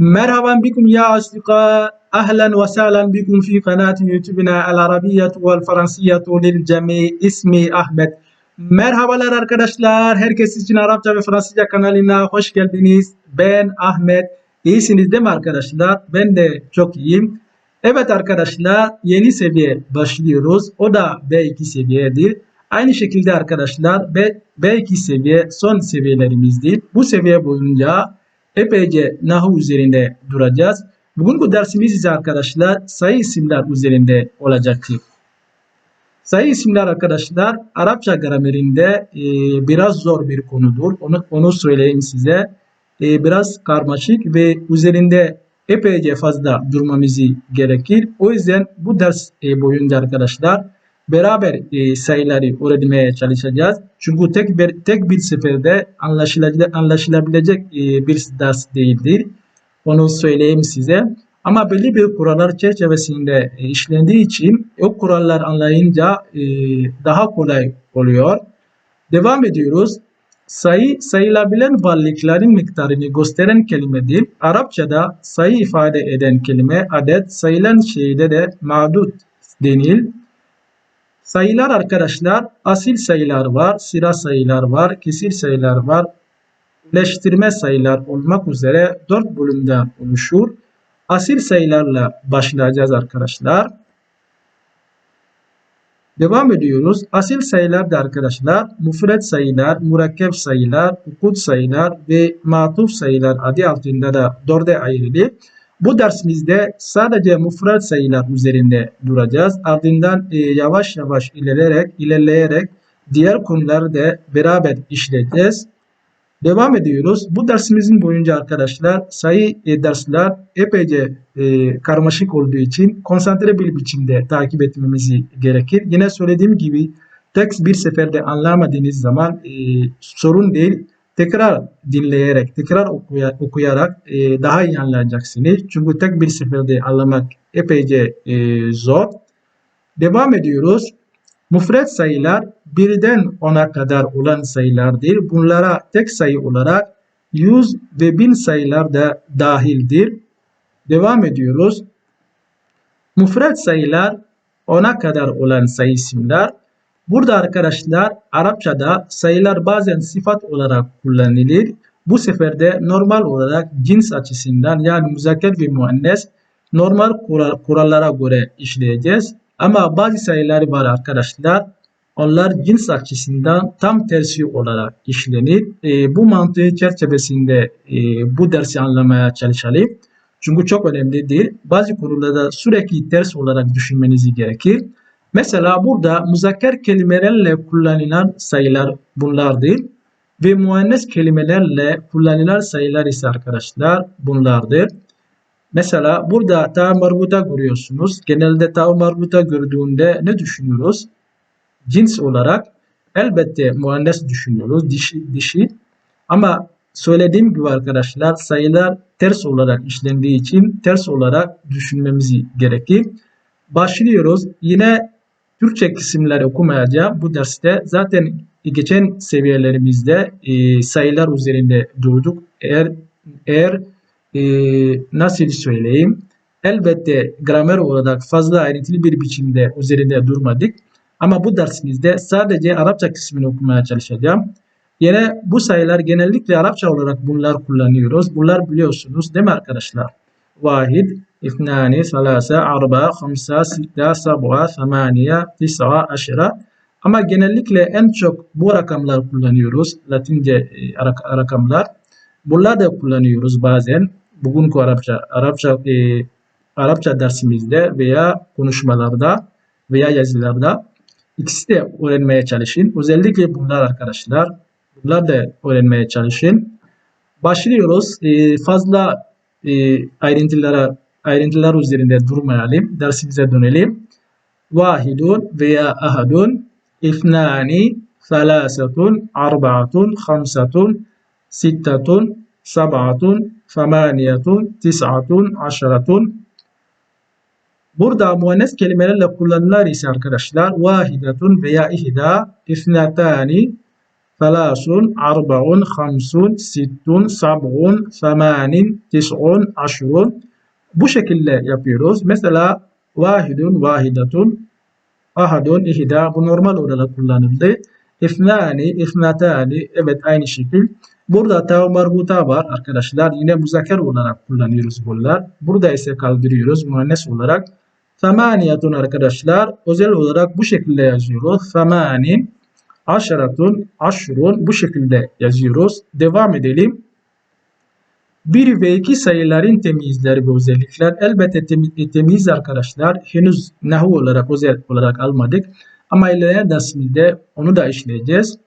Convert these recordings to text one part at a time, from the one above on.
مرحبا بكم يا أصدقاء أهلا وسهلا بكم في قناة يوتيوبنا العربية والفرنسية للجميع اسمي أحمد Merhabalar arkadaşlar. Herkes için Arapça ve Fransızca kanalına hoş geldiniz. Ben Ahmet. İyisiniz değil mi arkadaşlar? Ben de çok iyiyim. Evet arkadaşlar yeni seviye başlıyoruz. O da B2 seviyedir. Aynı şekilde arkadaşlar B, B2 seviye son seviyelerimizdir. Bu seviye boyunca epeyce nahu üzerinde duracağız. Bugünkü dersimiz ise arkadaşlar sayı isimler üzerinde olacaktır. Sayı isimler arkadaşlar Arapça gramerinde e, biraz zor bir konudur. Onu, onu söyleyeyim size. E, biraz karmaşık ve üzerinde epeyce fazla durmamızı gerekir. O yüzden bu ders e, boyunca arkadaşlar beraber e, sayıları öğrenmeye çalışacağız. Çünkü tek bir, tek bir seferde anlaşılabilecek, anlaşılabilecek bir ders değildir. Onu söyleyeyim size. Ama belli bir kurallar çerçevesinde e, işlendiği için o kurallar anlayınca daha kolay oluyor. Devam ediyoruz. Sayı sayılabilen varlıkların miktarını gösteren kelimedir. Arapçada sayı ifade eden kelime adet, sayılan şeyde de ma'dud denil. Sayılar arkadaşlar asil sayılar var, sıra sayılar var, kesir sayılar var, birleştirme sayılar olmak üzere dört bölümden oluşur. Asil sayılarla başlayacağız arkadaşlar. Devam ediyoruz. Asil sayılar da arkadaşlar müfret sayılar, murakkep sayılar, ukut sayılar ve matuf sayılar adı altında da dörde ayrılır. Bu dersimizde sadece müfret sayılar üzerinde duracağız. Ardından e, yavaş yavaş ilerleyerek, ilerleyerek diğer konuları da beraber işleyeceğiz. Devam ediyoruz. Bu dersimizin boyunca arkadaşlar sayı e, dersler epeyce e, karmaşık olduğu için konsantre bir biçimde takip etmemizi gerekir. Yine söylediğim gibi tek bir seferde anlamadığınız zaman e, sorun değil. Tekrar dinleyerek, tekrar okuya, okuyarak e, daha iyi anlayacaksınız. Çünkü tek bir seferde anlamak epeyce e, zor. Devam ediyoruz. Mufret sayılar birden ona kadar olan sayılardır. Bunlara tek sayı olarak yüz ve bin sayılar da dahildir. Devam ediyoruz. Mufret sayılar ona kadar olan sayı isimler. Burada arkadaşlar Arapçada sayılar bazen sıfat olarak kullanılır. Bu sefer de normal olarak cins açısından yani müzakker ve müennes normal kurallara göre işleyeceğiz. Ama bazı sayılar var arkadaşlar. Onlar cins açısından tam tersi olarak işlenir. E, bu mantığı çerçevesinde e, bu dersi anlamaya çalışalım. Çünkü çok önemli değil. Bazı konularda sürekli ters olarak düşünmeniz gerekir. Mesela burada muzakker kelimelerle kullanılan sayılar bunlardır. Ve muannes kelimelerle kullanılan sayılar ise arkadaşlar bunlardır. Mesela burada ta marbuta görüyorsunuz. Genelde ta marbuta gördüğünde ne düşünüyoruz? Cins olarak elbette muannes düşünüyoruz. Dişi, dişi. Ama söylediğim gibi arkadaşlar sayılar ters olarak işlendiği için ters olarak düşünmemiz gerekir. Başlıyoruz. Yine Türkçe kısımları okumayacağım bu derste. Zaten geçen seviyelerimizde e, sayılar üzerinde durduk. Eğer eğer e, nasıl söyleyeyim? Elbette gramer olarak fazla ayrıntılı bir biçimde üzerinde durmadık. Ama bu dersimizde sadece Arapça kısmını okumaya çalışacağım. Yine bu sayılar genellikle Arapça olarak bunlar kullanıyoruz. Bunlar biliyorsunuz değil mi arkadaşlar? Vahid, ithnani, salasa, arba, khamsa, sitta, sab'a, thamaniye, tis'a, aşira. Ama genellikle en çok bu rakamlar kullanıyoruz. Latince e, rakamlar. Bunlar da kullanıyoruz bazen. Bugünkü Arapça, Arapça, e, Arapça dersimizde veya konuşmalarda veya yazılarda ikisi de öğrenmeye çalışın. Özellikle bunlar arkadaşlar. Bunlar da öğrenmeye çalışın. Başlıyoruz. E, fazla e, ayrıntılara ayrıntılar üzerinde durmayalım. Dersimize dönelim. Vahidun veya ahadun, ifnani, thalasatun, arba'atun, khamsatun, sittatun, sabatun, samaniyatun, tis'atun, aşaratun. Burada muennes kelimelerle kullanılar ise arkadaşlar vahidatun veya ihda, ifnatani, thalasun, arbaun, hamsun, sittun, sab'un, samanin, tis'un, aşrun. Bu şekilde yapıyoruz. Mesela vahidun, vahidatun, ahadun, ihda bu normal olarak kullanıldı. İfnani, ifnatani evet aynı şekil. Burada tav marbuta var arkadaşlar. Yine muzakker olarak kullanıyoruz bunlar. Burada ise kaldırıyoruz muannes olarak. Samaniyatun arkadaşlar özel olarak bu şekilde yazıyoruz. Samanin, aşaratun, aşrun bu şekilde yazıyoruz. Devam edelim. Bir ve iki sayıların temizleri ve özellikler elbette temiz arkadaşlar. Henüz nahu olarak özel olarak almadık. Ama ilerleyen dersimizde onu da işleyeceğiz.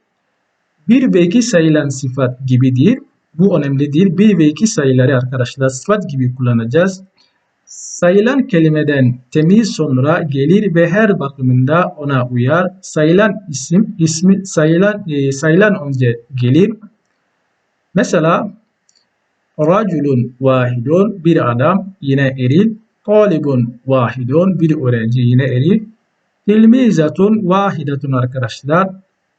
Bir ve iki sayılan sıfat gibidir. Bu önemli değil. Bir ve iki sayıları arkadaşlar sıfat gibi kullanacağız. Sayılan kelimeden temiz sonra gelir ve her bakımında ona uyar. Sayılan isim, ismi sayılan e, sayılan önce gelir. Mesela Raculun vahidun bir adam yine eril. Talibun vahidun bir öğrenci yine eril. Tilmizatun vahidatun arkadaşlar.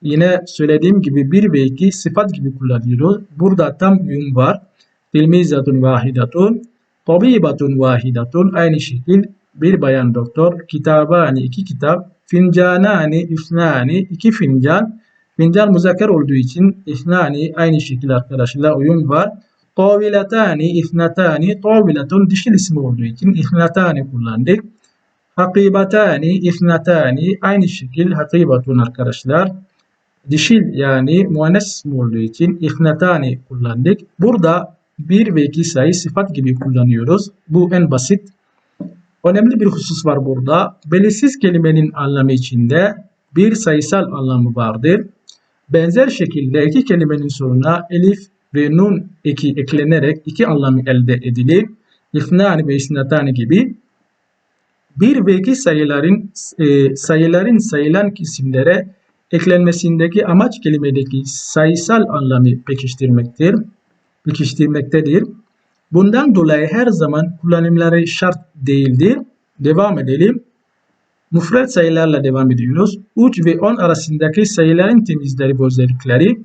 Yine söylediğim gibi bir ve iki sıfat gibi kullanıyoruz. Burada tam uyum var. Tilmizatun vahidatun. Tabibatun vahidatun. Aynı şekil bir bayan doktor. Kitabani iki kitap. Fincanani ifnani iki fincan. Fincan muzakker olduğu için ifnani aynı şekil arkadaşlar uyum var. Tavilatani ifnatani. Tavilatun dişil ismi olduğu için ifnatani kullandık. Hakibatani, ifnatani aynı şekil hakibatun arkadaşlar. Dişil yani muannes olduğu için ifnatani kullandık. Burada bir ve iki sayı sıfat gibi kullanıyoruz. Bu en basit. Önemli bir husus var burada. Belirsiz kelimenin anlamı içinde bir sayısal anlamı vardır. Benzer şekilde iki kelimenin sonuna elif ve nun eki eklenerek iki anlamı elde edilir. İfnani ve isnatani gibi bir ve iki sayıların e, sayıların sayılan isimlere eklenmesindeki amaç kelimedeki sayısal anlamı pekiştirmektir. Pekiştirmektedir. Bundan dolayı her zaman kullanımları şart değildir. Devam edelim. Mufret sayılarla devam ediyoruz. 3 ve 10 arasındaki sayıların temizleri ve özellikleri.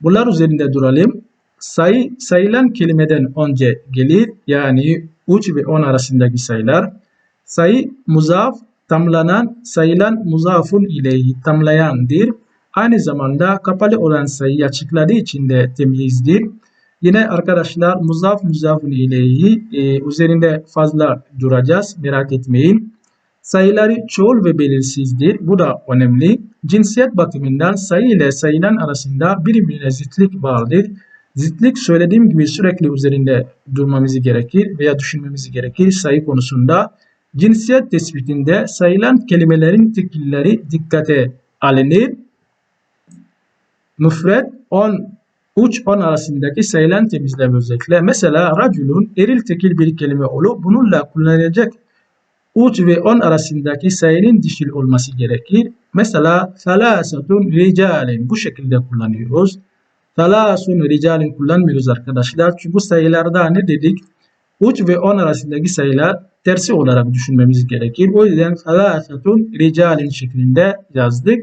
Bunlar üzerinde duralım. Sayı sayılan kelimeden önce gelir. Yani 3 ve 10 arasındaki sayılar. Sayı muzaf tamlanan sayılan muzafun ileyhi tamlayandır. Aynı zamanda kapalı olan sayı açıkladığı için de temizdir. Yine arkadaşlar muzaf muzafun ileyhi e, üzerinde fazla duracağız merak etmeyin. Sayıları çoğul ve belirsizdir. Bu da önemli. Cinsiyet bakımından sayı ile sayılan arasında birbirine zıtlık vardır. Zıtlık söylediğim gibi sürekli üzerinde durmamız gerekir veya düşünmemiz gerekir sayı konusunda. Cinsiyet tespitinde sayılan kelimelerin tekilleri dikkate alınır. Müfred 10 3-10 arasındaki sayılan temizleme özellikle. Mesela raculun eril tekil bir kelime olup bununla kullanılacak 3 ve 10 arasındaki sayının dişil olması gerekir. Mesela salasatun ricalin bu şekilde kullanıyoruz. Salasun ricalin kullanmıyoruz arkadaşlar. Çünkü sayılarda ne dedik? 3 ve 10 arasındaki sayılar tersi olarak düşünmemiz gerekir. O yüzden salasatun ricalin şeklinde yazdık.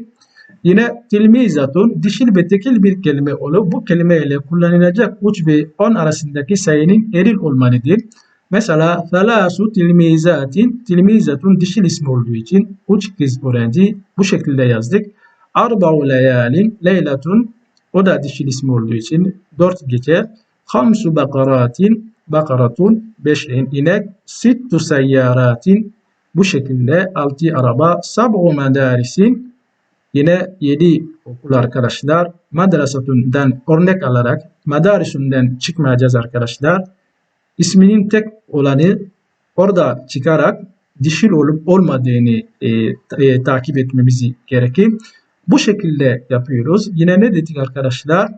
Yine tilmizatun dişil ve tekil bir kelime olup bu kelime ile kullanılacak 3 ve 10 arasındaki sayının eril olmalıdır. Mesela thalasu tilmizatin tilmizatun dişil ismi olduğu için 3 kız öğrenci bu şekilde yazdık. Arba'u layalin leylatun o da dişil ismi olduğu için 4 gece. Hamsu bakaratin bakaratun 5 inek. Sittu seyyaratin bu şekilde 6 araba. Sab'u medarisin Yine 7 okul arkadaşlar. Madrasatundan örnek alarak madarisundan çıkmayacağız arkadaşlar. İsminin tek olanı orada çıkarak dişil olup olmadığını e, e, takip etmemiz gerekir. Bu şekilde yapıyoruz. Yine ne dedik arkadaşlar?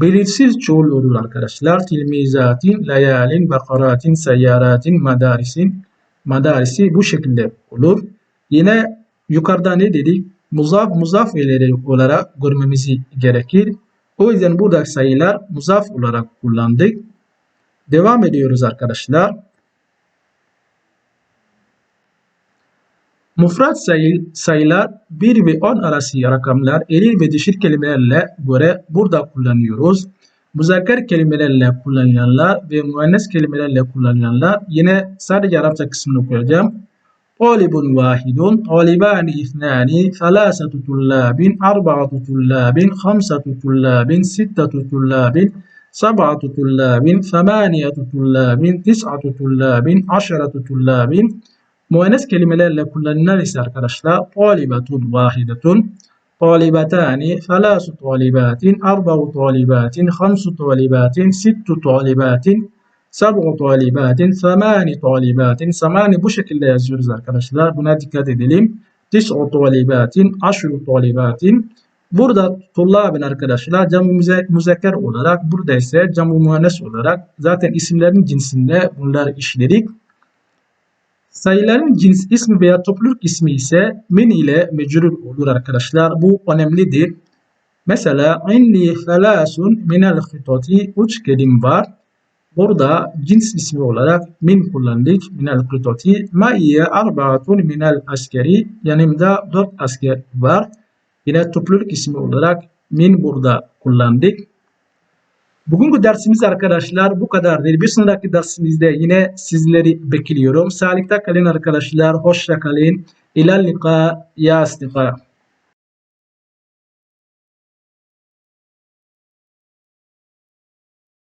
Belirsiz çoğul olur arkadaşlar. Tilmizatin, layalin, bakaratin, seyyaratin, madarisin. Madarisi bu şekilde olur. Yine yukarıda ne dedik? Muzaf muzaf ileri olarak görmemiz gerekir. O yüzden burada sayılar muzaf olarak kullandık. Devam ediyoruz arkadaşlar. Mufrat sayı, sayılar 1 ve 10 arası rakamlar eril ve dişil kelimelerle göre burada kullanıyoruz. Muzakker kelimelerle kullanılanlar ve müennes kelimelerle kullanılanlar yine sadece Arapça kısmını koyacağım. Talibun vahidun, talibani ithnani, thalasatu tullabin, arba'atu tullabin, khamsatu tullabin, sittatu tullabin, sab'atu tullabin, thamaniyatu tullabin, tis'atu tullabin, aşaratu tullabin, Muennes kelimelerle kullanılan ise arkadaşlar talibatun vahidetun talibatani falasu talibatin arba'u talibatin hamsu talibatin sittu talibatin sab'u talibatin samani talibatin samani bu şekilde yazıyoruz arkadaşlar. Buna dikkat edelim. Tis'u talibatin aşru talibatin Burada tullabin arkadaşlar cam müzekker olarak burada ise cam muhannes olarak zaten isimlerin cinsinde bunlar işledik. Sayıların cins ismi veya topluluk ismi ise min ile mecrur olur arkadaşlar. Bu önemlidir. Mesela indi felasun minel hitoti üç kelim var. Burada cins ismi olarak min kullandık. Minel kıtoti. Maiye arbaatun minel askeri. Yanımda dört asker var. Yine topluluk ismi olarak min burada kullandık. Bugünkü dersimiz arkadaşlar bu kadardır. Bir sonraki dersimizde yine sizleri bekliyorum. Sağlıkta kalın arkadaşlar. Hoşça kalın. İlal lika ya astika.